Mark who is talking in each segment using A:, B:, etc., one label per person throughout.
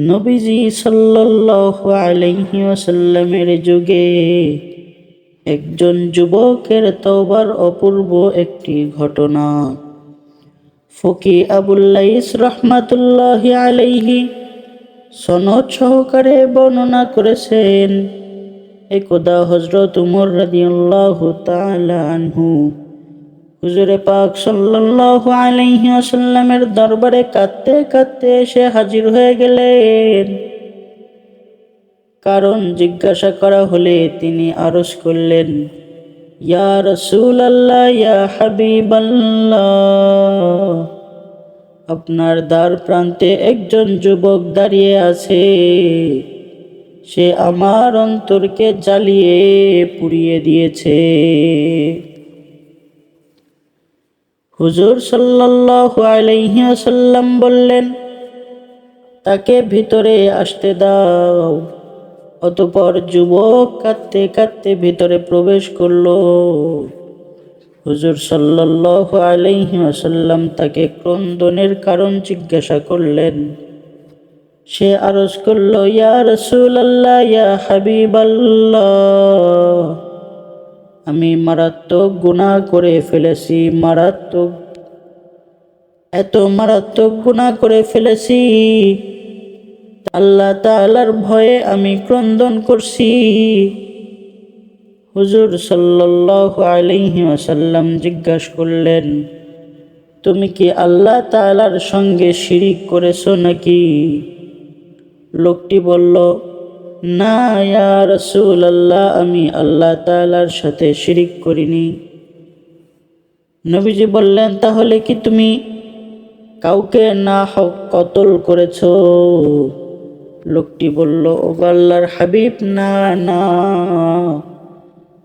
A: নবীজি সাল্লাল্লাহু আলাইহি ওয়াসাল্লামের যুগে একজন যুবকের তওবার অপূর্ব একটি ঘটনা। ফকি আবুল্লাইস রহমাতুল্লাহ আলাইহি সনদ সহকারে বর্ণনা করেছেন, একদা হজরত উমর রাদিয়াল্লাহু তাআলা আনহু। হুজুরে পাক সাল্লাল্লাহু আলাইহি ওয়াসাল্লামের দরবারে কাঁদতে কাঁদতে এসে হাজির হয়ে গেলেন। কারণ জিজ্ঞাসা করা হলে তিনি আরজ করলেন, ইয়া রসুল আল্লাহ ইয়া হাবিব আপনার দ্বার প্রান্তে একজন যুবক দাঁড়িয়ে আছে। সে আমার অন্তরকে জ্বালিয়ে পুড়িয়ে দিয়েছে। হুজুর ওয়াসাল্লাম বললেন, তাকে ভিতরে আসতে দাও। অতপর যুবক কাঁদতে কাঁদতে ভিতরে প্রবেশ করল। হুজুর সাল্লাল্লাহু আলাইহি ওয়াসাল্লাম তাকে ক্রন্দনের কারণ জিজ্ঞাসা করলেন। সে আরজ করল, ইয়া রাসূলুল্লাহ, ইয়া হাবিবাল্লাহ। আমি মারাত্মক গুনাহ করে ফেলেছি, মারাত্মক, এত মারাত্মক গুনাহ করে ফেলেছি। আল্লাহ তাআলার ভয়ে আমি ক্রন্দন করছি। হুজুর সাল্লাল্লাহু আলাইহি ওয়াসাল্লাম জিজ্ঞাসা করলেন, তুমি কি আল্লাহ তাআলার সঙ্গে শিরিক করেছ নাকি? লোকটি বলল না, ইয়া রসুল আল্লাহ আমি আল্লাহ তাআলার সাথে শিরিক করিনি। নবীজি বললেন, তাহলে কি তুমি কাউকে না হক কতল করেছ? লোকটি বলল ও আল্লাহর হাবিব, না না।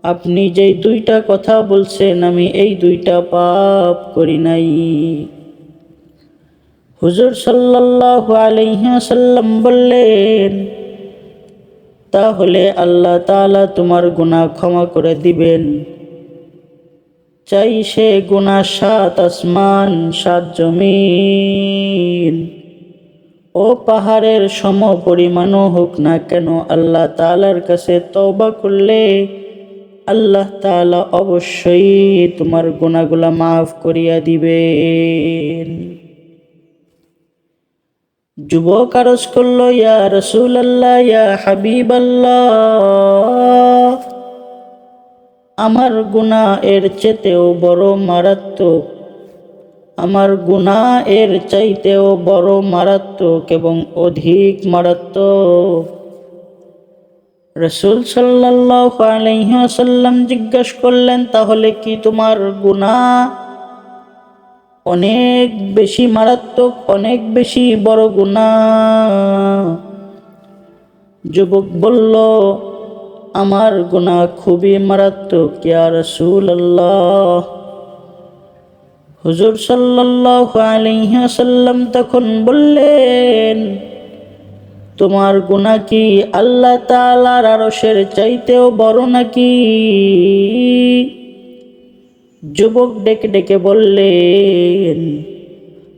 A: আপনি যেই দুইটা কথা বলছেন, আমি এই দুইটা পাপ করি নাই। হুজুর সাল্লাল্লাহু আলাইহি ওয়াসাল্লাম বললেন তাহলে আল্লাহ তাআলা তোমার গুনাহ ক্ষমা করে দিবেন। চাই সে গুনাহ সাত আসমান, সাত জমিন। ও পাহাড়ের সম পরিমাণও হোক না কেন, আল্লাহ তালার কাছে তবা করলে আল্লাহ তাআলা অবশ্যই তোমার গুণাগুলা মাফ করিয়া দিবেন। যুবক আরজ করল, ইয়া রসুল আল্লাহ ইয়া হাবিব আমার গুণা এর চেতেও বড় মারাত্মক। আমার গুণা এর চাইতেও বড় মারাত্মক এবং অধিক মারাত্মক। রসুল সাল্লাহ আলহ্লাম জিজ্ঞাসা করলেন, তাহলে কি তোমার গুণা অনেক বেশি মারাত্মক, অনেক বেশি বড় গুণা। যুবক বলল, আমার গুণা খুবই মারাত্মক, ইয়া রসুল আল্লাহ হুজুর সাল্লাহ আলহ্লাম তখন বললেন, তোমার গুণা কি আল্লাহ তালার আরসের চাইতেও বড় নাকি? যুবক ডেকে ডেকে বললেন,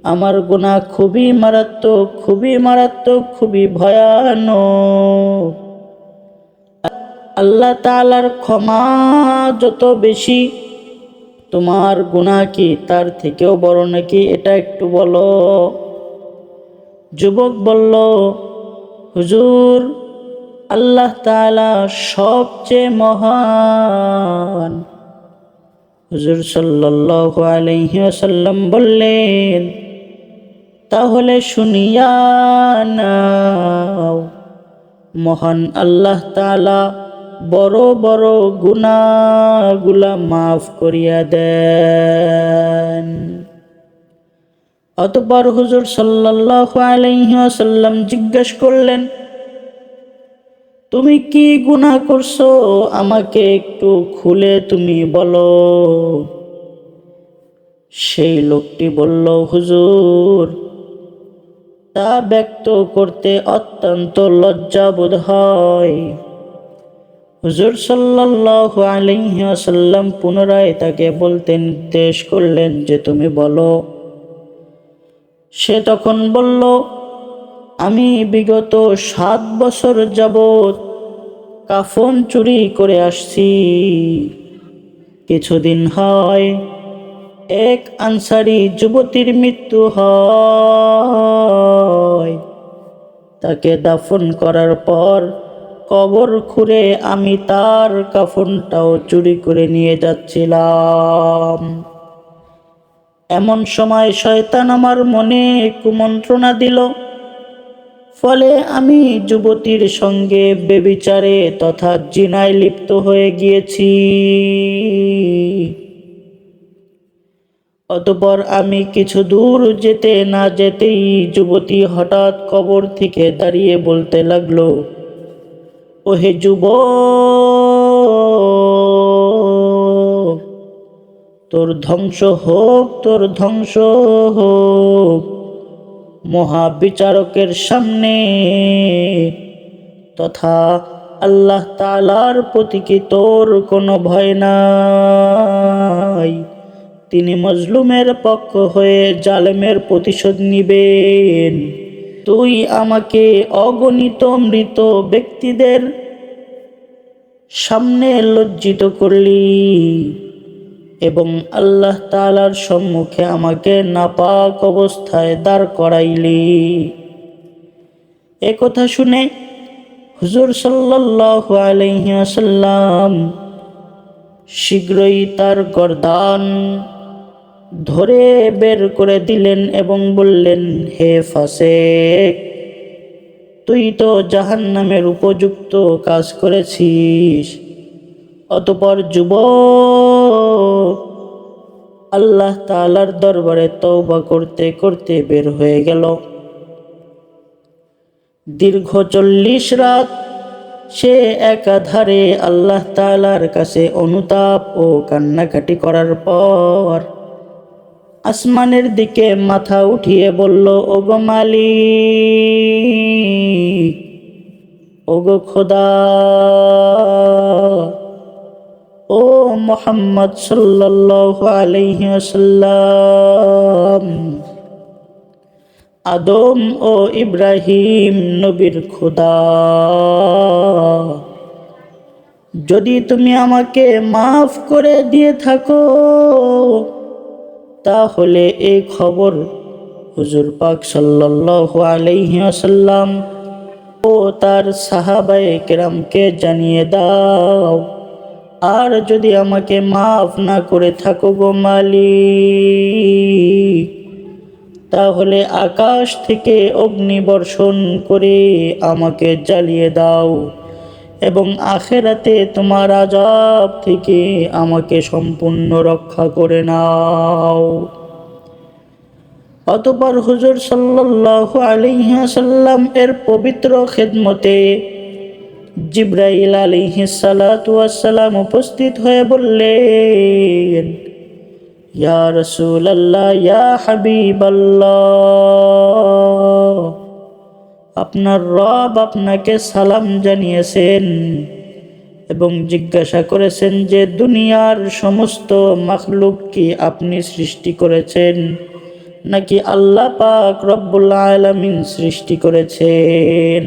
A: আমার গুণা খুবই মারাত্মক খুবই মারাত্মক, খুবই ভয়ানক। আল্লাহ তালার ক্ষমা যত বেশি, তোমার গুণা কি তার থেকেও বড় নাকি এটা একটু বলো? যুবক বলল, হুজুর, আল্লাহ তালা সবচেয়ে মহান হুজুর ওয়াসাল্লাম বললেন, তাহলে শুনিয়া নাও, মহান আল্লাহ তাআলা বড় বড় গুনাহগুলা মাফ করিয়া দেন। অতপর হুজুর সাল্লাল্লাহু আলাইহি ওয়াসাল্লাম জিজ্ঞেস করলেন তুমি কি গুনাহ করছ? আমাকে একটু খুলে তুমি বলো। সেই লোকটি বলল, হুজুর, তা ব্যক্ত করতে অত্যন্ত লজ্জাবোধ হয়। হুজুর সাল্লাল্লাহু আলাইহি ওয়াসাল্লাম পুনরায় তাকে বলতে নির্দেশ করলেন যে, তুমি বলো। সে তখন বলল আমি বিগত সাত বছর যাবৎ কাফন চুরি করে আসছি। কিছুদিন হয়, এক আনসারি যুবতীর মৃত্যু হয়। তাকে দাফন করার পর কবর খুঁড়ে আমি তার কাফনটাও চুরি করে নিয়ে যাচ্ছিলাম। এমন সময় শয়তান আমার মনে কুমন্ত্রণা দিল ফলে আমি যুবতীর সঙ্গে বেবিচারে তথা জিনায় লিপ্ত হয়ে গিয়েছি। অতপর আমি কিছু দূর যেতে না যেতেই যুবতী হঠাৎ কবর থেকে দাঁড়িয়ে বলতে লাগল, ওহে যুব, তোর ধ্বংস হোক, তোর ধ্বংস হোক। মহাবিচারকের সামনে। তথা আল্লাহ তালার প্রতি কি তোর কোনো ভয় নাই? তিনি মজলুমের পক্ষ হয়ে জালেমের প্রতিশোধ নিবেন। তুই আমাকে অগণিত মৃত ব্যক্তিদের সামনে লজ্জিত করলি। এবং আল্লাহ তালার সম্মুখে আমাকে নাপাক অবস্থায় দাঁড় করাইলি। এ কথা শুনে হুজুর সাল্লাহ শীঘ্রই তার গরদান ধরে বের করে দিলেন এবং বললেন, হে ফাসেক, তুই তো জাহান নামের উপযুক্ত কাজ করেছিস। অতপর যুব আল্লাহ তালার দরবারে তৌবা করতে করতে বের হয়ে গেল। দীর্ঘ চল্লিশ রাত সে একাধারে আল্লাহ তালার কাছে অনুতাপ ও কান্নাকাটি করার পর আসমানের দিকে মাথা উঠিয়ে বলল, ওগো মালিক, ওগো খোদা ও মোহাম্মদ সাল্লাল্লাহু আলাইহি আদম ও ইব্রাহিম নবীর খোদা। যদি তুমি আমাকে মাফ করে দিয়ে থাকো, তাহলে এই খবর হুজুর পাক সাল্লাল্লাহু আলাইহি ও তার সাহাবায়ে কেরামকে জানিয়ে দাও। আর যদি আমাকে মাফ না করে থাকো গো মালিক, তাহলে আকাশ থেকে অগ্নি বর্ষণ করে আমাকে জ্বালিয়ে দাও এবং আখেরাতে তোমার আজাব থেকে আমাকে সম্পূর্ণ রক্ষা করে নাও। অতপর হুজুর সাল্লাহ আলিহাসাল্লাম এর পবিত্র খেদমতে জিব্রাইল আলিহিসালাম উপস্থিত হয়ে বললেন, ইয়া রসুল আল্লাহ ইয়া হাবিব আপনার রব আপনাকে সালাম জানিয়েছেন এবং জিজ্ঞাসা করেছেন যে দুনিয়ার সমস্ত মখলুক কি আপনি সৃষ্টি করেছেন? নাকি আল্লাহ পাক রব্বুল আলমিন সৃষ্টি করেছেন?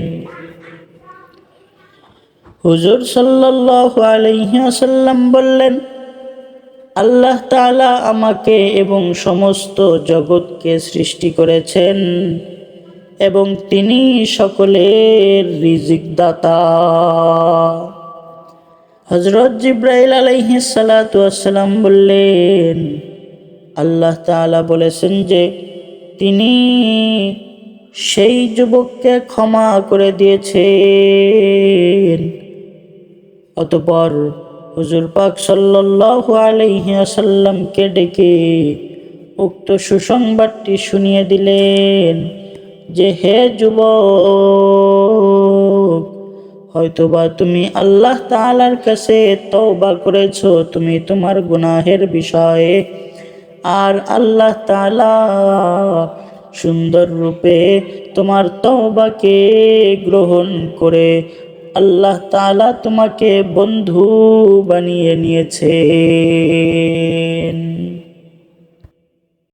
A: হুজুর সাল্লাহ আলহিহাসাল্লাম বললেন, আল্লাহ তালা আমাকে এবং সমস্ত জগৎকে সৃষ্টি করেছেন এবং তিনি সকলের রিজিক দাতা হজরত জিব্রাইল আলাইহি সালাতাম বললেন, আল্লাহ তালা বলেছেন যে তিনি সেই যুবককে ক্ষমা করে দিয়েছেন। অতপর হুজুর পাক সাল্লাহ আলহিয়াসাল্লামকে ডেকে উক্ত সুসংবাদটি শুনিয়ে দিলেন যে, হে যুব হয়তোবা তুমি আল্লাহ তালার কাছে তওবা করেছ, তুমি তোমার গুনাহের বিষয়ে আর আল্লাহ তালা সুন্দর রূপে তোমার তওবাকে গ্রহণ করে আল্লাহ তালা তোমাকে বন্ধু বানিয়ে নিয়েছেন।